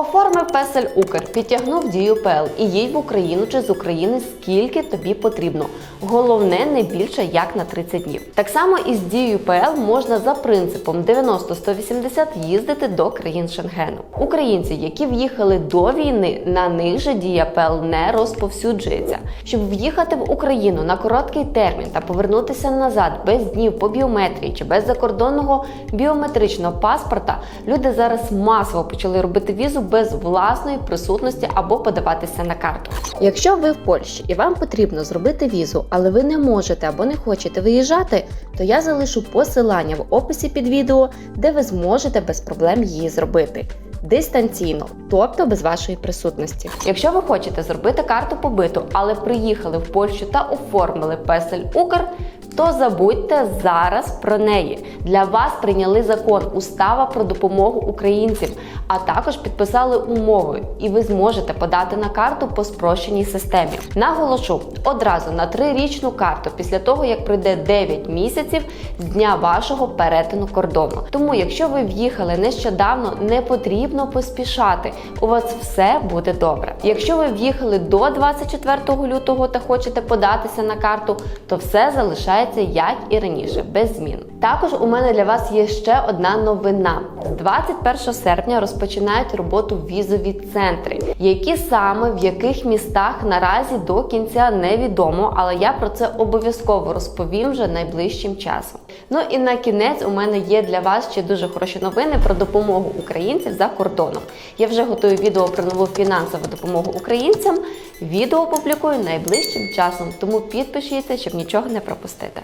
Оформив песель Укр, підтягнув дію ПЛ і їдь в Україну чи з України скільки тобі потрібно. Головне не більше як на 30 днів. Так само і з дією ПЛ можна за принципом 90-180 їздити до країн Шенгену. Українці, які в'їхали до війни, на них же дія ПЛ не розповсюджується. Щоб в'їхати в Україну на короткий термін та повернутися назад без днів по біометрії чи без закордонного біометричного паспорта, люди зараз масово почали робити візу без власної присутності або подаватися на карту. Якщо ви в Польщі і вам потрібно зробити візу, але ви не можете або не хочете виїжджати, то я залишу посилання в описі під відео, де ви зможете без проблем її зробити. Дистанційно, тобто без вашої присутності. Якщо ви хочете зробити карту побиту, але приїхали в Польщу та оформили песель Укр, то забудьте зараз про неї. Для вас прийняли закон Устава про допомогу українцям, а також підписали умови, і ви зможете подати на карту по спрощеній системі. Наголошу одразу на трирічну карту після того, як пройде 9 місяців з дня вашого перетину кордону. Тому, якщо ви в'їхали нещодавно, не потрібно поспішати. У вас все буде добре. Якщо ви в'їхали до 24 лютого та хочете податися на карту, то все залишається як і раніше, без змін. Також у мене для вас є ще одна новина: з 21 серпня розпочинають роботу візові центри. Які саме в яких містах наразі до кінця невідомо, але я про це обов'язково розповім вже найближчим часом. Ну і на кінець у мене є для вас ще дуже хороші новини про допомогу українців за кордоном. Я вже готую відео про нову фінансову допомогу українцям. Відео публікую найближчим часом, тому підпишіться, щоб нічого не пропустити.